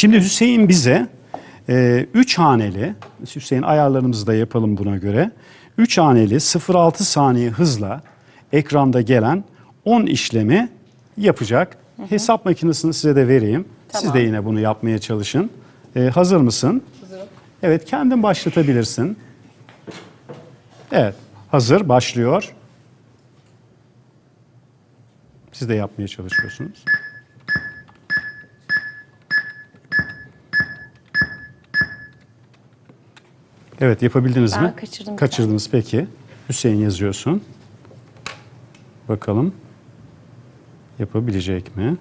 Şimdi Hüseyin bize 3 haneli, Hüseyin ayarlarımızı da yapalım buna göre. 3 haneli 0.6 saniye hızla ekranda gelen 10 işlemi yapacak. Hesap makinesini size de vereyim. Siz Tamam. de yine bunu yapmaya çalışın. E, hazır mısın? Hazırım. Evet, kendin başlatabilirsin. Evet, hazır, başlıyor. Siz de yapmaya çalışıyorsunuz. Evet, yapabildiniz Ben mi? kaçırdım Kaçırdınız peki. Hüseyin yazıyorsun. Bakalım yapabilecek mi?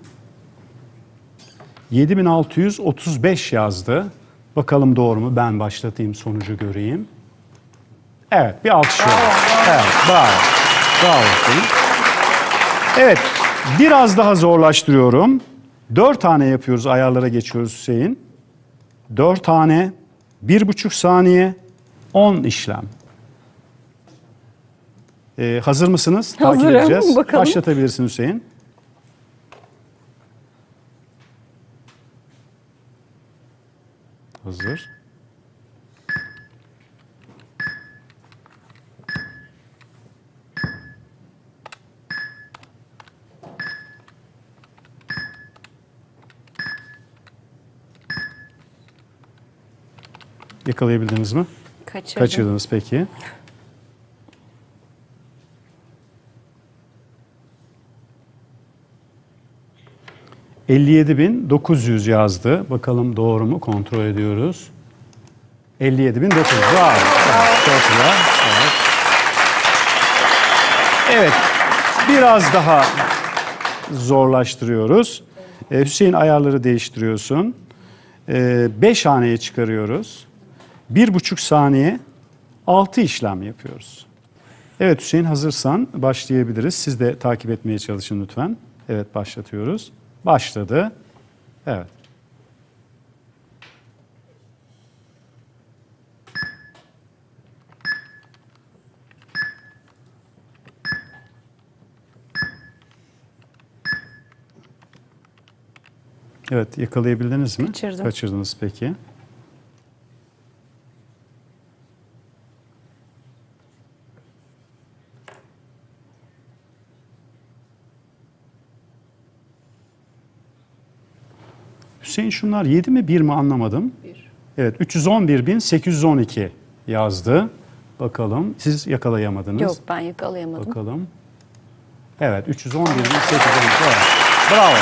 7635 yazdı. Bakalım doğru mu? Ben başlatayım sonucu göreyim. Evet bir alkış verin. Evet bravo. Bravo. Evet biraz daha zorlaştırıyorum. Dört tane yapıyoruz ayarlara geçiyoruz Hüseyin. Dört tane, bir buçuk saniye, on işlem. Ee, hazır mısınız? Takip Hazırım, edeceğiz. bakalım. Başlatabilirsin Hüseyin. Hazır. Yakalayabildiniz mi? Kaçırdım. Kaçırdınız peki. ...57.900 yazdı. Bakalım doğru mu? Kontrol ediyoruz. 57.900. Bravo. Evet, çok güzel. Evet. Biraz daha zorlaştırıyoruz. Ee, Hüseyin ayarları değiştiriyorsun. 5 haneye çıkarıyoruz. Bir buçuk saniye altı işlem yapıyoruz. Evet Hüseyin hazırsan başlayabiliriz. Siz de takip etmeye çalışın lütfen. Evet başlatıyoruz. Başladı. Evet. Evet yakalayabildiniz mi? Kaçırdım. Kaçırdınız peki. Hüseyin şunlar 7 mi 1 mi anlamadım. Bir. Evet 311.812 yazdı. Bakalım siz yakalayamadınız. Yok ben yakalayamadım. Bakalım. Evet 311.812. Evet. Bravo.